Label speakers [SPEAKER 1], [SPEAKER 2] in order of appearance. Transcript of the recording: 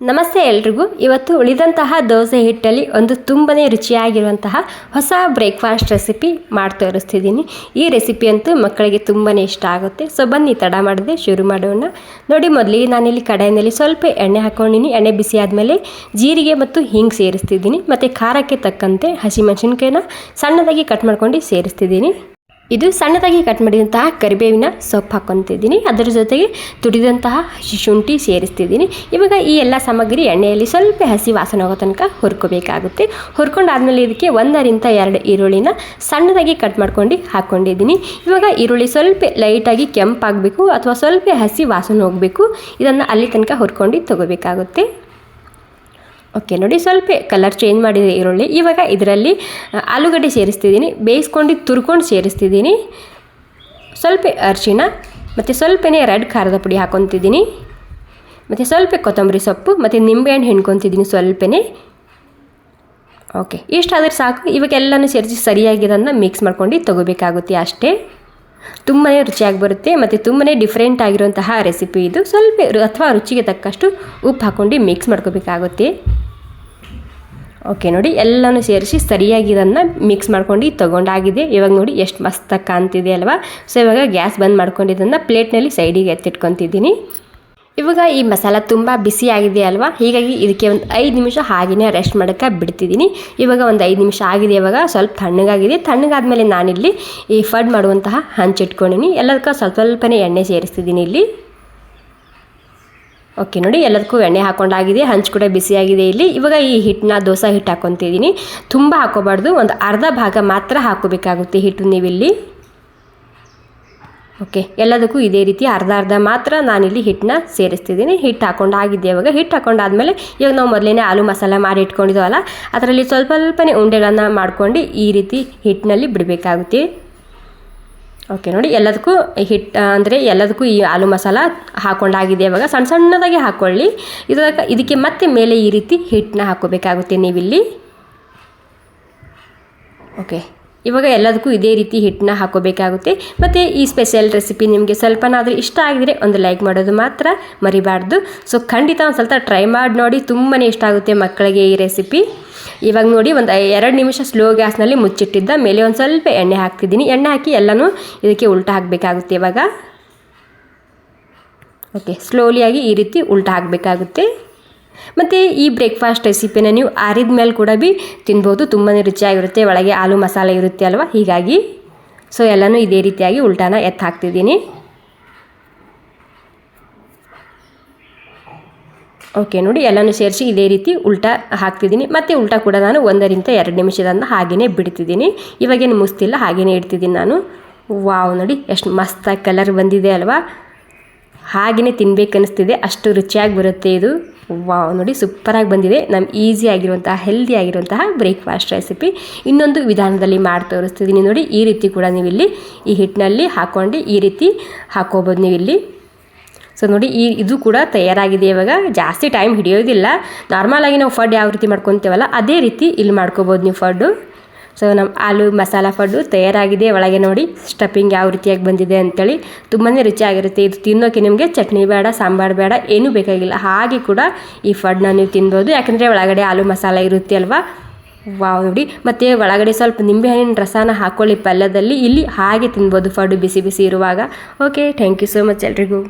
[SPEAKER 1] ನಮಸ್ತೆ ಎಲ್ರಿಗೂ. ಇವತ್ತು ಉಳಿದಂತಹ ದೋಸೆ ಹಿಟ್ಟಲ್ಲಿ ಒಂದು ತುಂಬನೇ ರುಚಿಯಾಗಿರುವಂತಹ ಹೊಸ ಬ್ರೇಕ್ಫಾಸ್ಟ್ ರೆಸಿಪಿ ಮಾಡಿ ತೋರಿಸ್ತಿದ್ದೀನಿ. ಈ ರೆಸಿಪಿ ಅಂತೂ ಮಕ್ಕಳಿಗೆ ತುಂಬಾ ಇಷ್ಟ ಆಗುತ್ತೆ. ಸೊ ಬನ್ನಿ, ತಡ ಮಾಡದೆ ಶುರು ಮಾಡೋಣ. ನೋಡಿ ಮೊದಲಿಗೆ ನಾನಿಲ್ಲಿ ಕಡಾಯಿನಲ್ಲಿ ಸ್ವಲ್ಪ ಎಣ್ಣೆ ಹಾಕ್ಕೊಂಡಿನಿ. ಎಣ್ಣೆ ಬಿಸಿ ಆದಮೇಲೆ ಜೀರಿಗೆ ಮತ್ತು ಹಿಂಗೆ ಸೇರಿಸ್ತಿದ್ದೀನಿ. ಮತ್ತು ಖಾರಕ್ಕೆ ತಕ್ಕಂತೆ ಹಸಿಮೆಣಸಿನ್ಕಾಯಿನ ಸಣ್ಣದಾಗಿ ಕಟ್ ಮಾಡ್ಕೊಂಡು ಸೇರಿಸ್ತಿದ್ದೀನಿ. ಇದು ಸಣ್ಣದಾಗಿ ಕಟ್ ಮಾಡಿದಂತಹ ಕರಿಬೇವಿನ ಸೊಪ್ಪು ಹಾಕ್ಕೊತಿದ್ದೀನಿ ಅದರ ಜೊತೆಗೆ ತುಡಿದಂತಹ ಶುಂಠಿ ಸೇರಿಸ್ತಿದ್ದೀನಿ. ಇವಾಗ ಈ ಎಲ್ಲ ಸಾಮಗ್ರಿ ಎಣ್ಣೆಯಲ್ಲಿ ಸ್ವಲ್ಪ ಹಸಿ ವಾಸನೆ ಹೋಗೋ ತನಕ ಹುರ್ಕೋಬೇಕಾಗುತ್ತೆ. ಹುರ್ಕೊಂಡಾದ್ಮೇಲೆ ಇದಕ್ಕೆ ಒಂದರಿಂದ ಎರಡು ಈರುಳ್ಳಿನ ಸಣ್ಣದಾಗಿ ಕಟ್ ಮಾಡ್ಕೊಂಡು ಹಾಕ್ಕೊಂಡಿದ್ದೀನಿ. ಇವಾಗ ಈರುಳ್ಳಿ ಸ್ವಲ್ಪ ಲೈಟಾಗಿ ಕೆಂಪಾಗಬೇಕು ಅಥವಾ ಸ್ವಲ್ಪ ಹಸಿ ವಾಸನೆ ಹೋಗಬೇಕು. ಇದನ್ನು ಅಲ್ಲಿ ತನಕ ಹುರ್ಕೊಂಡು ತಗೋಬೇಕಾಗುತ್ತೆ. ಓಕೆ, ನೋಡಿ ಸ್ವಲ್ಪ ಕಲರ್ ಚೇಂಜ್ ಮಾಡಿದೆ ಈರುಳ್ಳಿ. ಇವಾಗ ಇದರಲ್ಲಿ ಆಲೂಗಡ್ಡೆ ಸೇರಿಸ್ತಿದ್ದೀನಿ. ಬೇಯಿಸ್ಕೊಂಡು ತುರ್ಕೊಂಡು ಸೇರಿಸ್ತಿದ್ದೀನಿ. ಸ್ವಲ್ಪ ಅರ್ಶಿನ ಮತ್ತು ಸ್ವಲ್ಪನೇ ರೆಡ್ ಖಾರದ ಪುಡಿ ಹಾಕೊತಿದ್ದೀನಿ ಮತ್ತು ಸ್ವಲ್ಪ ಕೊತ್ತಂಬರಿ ಸೊಪ್ಪು, ಮತ್ತು ನಿಂಬೆಹಣ್ಣು ಹಿಂಡ್ಕೊತಿದ್ದೀನಿ ಸ್ವಲ್ಪನೇ. ಓಕೆ, ಇಷ್ಟಾದರೆ ಸಾಕು. ಇವಾಗ ಎಲ್ಲನೂ ಸೇರಿಸಿ ಸರಿಯಾಗಿರೋದನ್ನ ಮಿಕ್ಸ್ ಮಾಡ್ಕೊಂಡು ತೊಗೋಬೇಕಾಗುತ್ತೆ ಅಷ್ಟೇ. ತುಂಬಾ ರುಚಿಯಾಗಿ ಬರುತ್ತೆ, ಮತ್ತು ತುಂಬಾ ಡಿಫ್ರೆಂಟ್ ಆಗಿರುವಂತಹ ರೆಸಿಪಿ ಇದು. ಸ್ವಲ್ಪ ಅಥವಾ ರುಚಿಗೆ ತಕ್ಕಷ್ಟು ಉಪ್ಪು ಹಾಕ್ಕೊಂಡು ಮಿಕ್ಸ್ ಮಾಡ್ಕೋಬೇಕಾಗುತ್ತೆ. ಓಕೆ ನೋಡಿ, ಎಲ್ಲನೂ ಸೇರಿಸಿ ಸರಿಯಾಗಿ ಇದನ್ನು ಮಿಕ್ಸ್ ಮಾಡ್ಕೊಂಡು ತೊಗೊಂಡಾಗಿದೆ. ಇವಾಗ ನೋಡಿ ಎಷ್ಟು ಮಸ್ತಾಗಿ ಕಾಣ್ತಿದೆ ಅಲ್ವಾ? ಸೊ ಇವಾಗ ಗ್ಯಾಸ್ ಬಂದ್ ಮಾಡ್ಕೊಂಡು ಇದನ್ನು ಪ್ಲೇಟ್ನಲ್ಲಿ ಸೈಡಿಗೆ ಎತ್ತಿಟ್ಕೊತಿದ್ದೀನಿ. ಇವಾಗ ಈ ಮಸಾಲ ತುಂಬ ಬಿಸಿ ಆಗಿದೆ ಅಲ್ವಾ? ಹೀಗಾಗಿ ಇದಕ್ಕೆ ಒಂದು ಐದು ನಿಮಿಷ ಹಾಗೆಯೇ ರೆಸ್ಟ್ ಮಾಡೋಕ್ಕೆ ಬಿಡ್ತಿದ್ದೀನಿ. ಇವಾಗ ಒಂದು ಐದು ನಿಮಿಷ ಆಗಿದೆ ಇವಾಗ, ಸ್ವಲ್ಪ ತಣ್ಣಗಾಗಿದೆ. ತಣ್ಣಗಾದ್ಮೇಲೆ ನಾನಿಲ್ಲಿ ಈ ಫಡ್ ಮಾಡುವಂತಹ ಹಂಚಿಟ್ಕೊಂಡಿನಿ ಎಲ್ಲದಕ್ಕೂ ಸ್ವಲ್ಪ ಸ್ವಲ್ಪನೇ ಎಣ್ಣೆ ಸೇರಿಸ್ತಿದ್ದೀನಿ ಇಲ್ಲಿ. ಓಕೆ, ನೋಡಿ, ಎಲ್ಲದಕ್ಕೂ ಎಣ್ಣೆ ಹಾಕೊಂಡಾಗಿದೆ, ಹಂಚು ಕೂಡ ಬಿಸಿಯಾಗಿದೆ ಇಲ್ಲಿ. ಇವಾಗ ಈ ಹಿಟ್ಟನ್ನ, ದೋಸೆ ಹಿಟ್ಟು ಹಾಕೊತಿದ್ದೀನಿ. ತುಂಬ ಹಾಕೋಬಾರ್ದು ಒಂದು ಅರ್ಧ ಭಾಗ ಮಾತ್ರ ಹಾಕೋಬೇಕಾಗುತ್ತೆ ಹಿಟ್ಟು ನೀವಿಲ್ಲಿ. ಓಕೆ, ಎಲ್ಲದಕ್ಕೂ ಇದೇ ರೀತಿ ಅರ್ಧ ಅರ್ಧ ಮಾತ್ರ ನಾನಿಲ್ಲಿ ಹಿಟ್ಟನ್ನ ಸೇರಿಸ್ತಿದ್ದೀನಿ. ಹಿಟ್ಟು ಹಾಕೊಂಡಾಗಿದೆ ಇವಾಗ. ಹಿಟ್ಟು ಹಾಕೊಂಡಾದ್ಮೇಲೆ ಇವಾಗ ನಾವು ಮೊದಲೇ ಆಲೂ ಮಸಾಲ ಮಾಡಿ ಇಟ್ಕೊಂಡಿದ್ದೀವಲ್ಲ ಅದರಲ್ಲಿ ಸ್ವಲ್ಪ ಸ್ವಲ್ಪನೇ ಉಂಡೆಗಳನ್ನು ಮಾಡ್ಕೊಂಡು ಈ ರೀತಿ ಹಿಟ್ಟಿನಲ್ಲಿ ಬಿಡಬೇಕಾಗುತ್ತೆ. ಓಕೆ ನೋಡಿ, ಎಲ್ಲದಕ್ಕೂ ಹಿಟ್ಟು ಅಂದರೆ ಎಲ್ಲದಕ್ಕೂ ಈ ಆಲೂ ಮಸಾಲ ಹಾಕೊಂಡಾಗಿದೆ ಇವಾಗ. ಸಣ್ಣ ಸಣ್ಣದಾಗಿ ಹಾಕ್ಕೊಳ್ಳಿ ಇದಕ್ಕೆ ಇದಕ್ಕೆ ಮತ್ತೆ ಮೇಲೆ ಈ ರೀತಿ ಹಿಟ್ಟನ್ನ ಹಾಕೋಬೇಕಾಗುತ್ತೆ ನೀವಿಲ್ಲಿ. ಓಕೆ ಇವಾಗ ಎಲ್ಲದಕ್ಕೂ ಇದೇ ರೀತಿ ಹಿಟ್ಟನ್ನ ಹಾಕೋಬೇಕಾಗುತ್ತೆ. ಮತ್ತು ಈ ಸ್ಪೆಷಲ್ ರೆಸಿಪಿ ನಿಮಗೆ ಸ್ವಲ್ಪನಾದರೂ ಇಷ್ಟ ಆಗಿದರೆ ಒಂದು ಲೈಕ್ ಮಾಡೋದು ಮಾತ್ರ ಮರಿಬಾರ್ದು. ಸೊ ಖಂಡಿತ ಒಂದು ಸ್ವಲ್ಪ ಟ್ರೈ ಮಾಡಿ ನೋಡಿ ತುಂಬಾ ಇಷ್ಟ ಆಗುತ್ತೆ ಮಕ್ಕಳಿಗೆ ಈ ರೆಸಿಪಿ ಇವಾಗ ನೋಡಿ ಒಂದು ಎರಡು ನಿಮಿಷ ಸ್ಲೋ ಗ್ಯಾಸ್ನಲ್ಲಿ ಮುಚ್ಚಿಟ್ಟಿದ್ದ, ಮೇಲೆ ಒಂದು ಸ್ವಲ್ಪ ಎಣ್ಣೆ ಹಾಕ್ತಿದ್ದೀನಿ. ಎಣ್ಣೆ ಹಾಕಿ ಎಲ್ಲನೂ ಇದಕ್ಕೆ ಉಲ್ಟಾ ಹಾಕಬೇಕಾಗುತ್ತೆ ಇವಾಗ. ಓಕೆ ಸ್ಲೋಲಿಯಾಗಿ ಈ ರೀತಿ ಉಲ್ಟಾ ಹಾಕಬೇಕಾಗುತ್ತೆ. ಮತ್ತು ಈ ಬ್ರೇಕ್ಫಾಸ್ಟ್ ರೆಸಿಪಿನ ನೀವು ಆರಿದ ಮೇಲೆ ಕೂಡ ಭೀ ತಿನ್ಬೋದು. ತುಂಬಾ ರುಚಿಯಾಗಿರುತ್ತೆ. ಒಳಗೆ ಆಲೂ ಮಸಾಲೆ ಇರುತ್ತೆ ಅಲ್ವಾ? ಹೀಗಾಗಿ ಸೊ ಎಲ್ಲನೂ ಇದೇ ರೀತಿಯಾಗಿ ಉಲ್ಟಾನ ಎತ್ತ ಹಾಕ್ತಿದ್ದೀನಿ. ಓಕೆ ನೋಡಿ ಎಲ್ಲನೂ ಸೇರಿಸಿ ಇದೇ ರೀತಿ ಉಲ್ಟಾ ಹಾಕ್ತಿದ್ದೀನಿ. ಮತ್ತು ಉಲ್ಟಾ ಕೂಡ ನಾನು ಒಂದರಿಂದ ಎರಡು ನಿಮಿಷದಿಂದ ಹಾಗೆಯೇ ಬಿಡ್ತಿದ್ದೀನಿ. ಇವಾಗೇನು ಮುಸ್ತಿಲ್ಲ ಹಾಗೆಯೇ ಇಡ್ತಿದ್ದೀನಿ ನಾನು. ವಾವ್ ನೋಡಿ ಎಷ್ಟು ಮಸ್ತಾಗಿ ಕಲರ್ ಬಂದಿದೆ ಅಲ್ವಾ? ಹಾಗೆಯೇ ತಿನ್ಬೇಕನ್ನಿಸ್ತಿದೆ ಅಷ್ಟು ರುಚಿಯಾಗಿ ಬರುತ್ತೆ ಇದು. ವಾವ್, ನೋಡಿ ಸೂಪರಾಗಿ ಬಂದಿದೆ. ನಮ್ಮ ಈಸಿ ಆಗಿರುವಂತಹ ಹೆಲ್ದಿ ಆಗಿರುವಂತಹ ಬ್ರೇಕ್ಫಾಸ್ಟ್ ರೆಸಿಪಿ ಇನ್ನೊಂದು ವಿಧಾನದಲ್ಲಿ ಮಾಡಿ ತೋರಿಸ್ತಿದ್ದೀನಿ ನೋಡಿ. ಈ ರೀತಿ ಕೂಡ ನೀವು ಇಲ್ಲಿ ಈ ಹಿಟ್ಟಿನಲ್ಲಿ ಹಾಕ್ಕೊಂಡು ಈ ರೀತಿ ಹಾಕೋಬೋದು ನೀವು ಇಲ್ಲಿ ಸೊ ನೋಡಿ ಈ, ಇದು ಕೂಡ ತಯಾರಾಗಿದೆ ಇವಾಗ. ಜಾಸ್ತಿ ಟೈಮ್ ಹಿಡಿಯೋದಿಲ್ಲ. ನಾರ್ಮಲಾಗಿ ನಾವು ಫಡ್ ಯಾವ ರೀತಿ ಮಾಡ್ಕೊತೀವಲ್ಲ, ಅದೇ ರೀತಿ ಇಲ್ಲಿ ಮಾಡ್ಕೋಬೋದು ನೀವು ಫಡ್ಡು. ಸೊ ನಮ್ಮ ಆಲೂ ಮಸಾಲ ಪಡ್ಡು ತಯಾರಾಗಿದೆ. ಒಳಗೆ ನೋಡಿ ಸ್ಟಫಿಂಗ್ ಯಾವ ರೀತಿಯಾಗಿ ಬಂದಿದೆ ಅಂತೇಳಿ. ತುಂಬಾ ರುಚಿಯಾಗಿರುತ್ತೆ. ಇದು ತಿನ್ನೋಕೆ ನಿಮಗೆ ಚಟ್ನಿ ಬೇಡ, ಸಾಂಬಾರು ಬೇಡ, ಏನೂ ಬೇಕಾಗಿಲ್ಲ. ಹಾಗೆ ಕೂಡ ಈ ಫಡ್ನ ನೀವು ತಿನ್ಬೋದು. ಯಾಕಂದರೆ ಒಳಗಡೆ ಆಲೂ ಮಸಾಲ ಇರುತ್ತೆ ಅಲ್ವಾ? ವಾವ್ ನೋಡಿ. ಮತ್ತು ಒಳಗಡೆ ಸ್ವಲ್ಪ ನಿಂಬೆಹಣ್ಣಿನ ರಸನ ಹಾಕ್ಕೊಳ್ಳಿ ಪಲ್ಯದಲ್ಲಿ ಇಲ್ಲಿ ಹಾಗೆ ತಿನ್ಬೋದು ಫಡ್ಡು ಬಿಸಿ ಬಿಸಿ ಇರುವಾಗ. Okay thank you so much ಎಲ್ರಿಗೂ.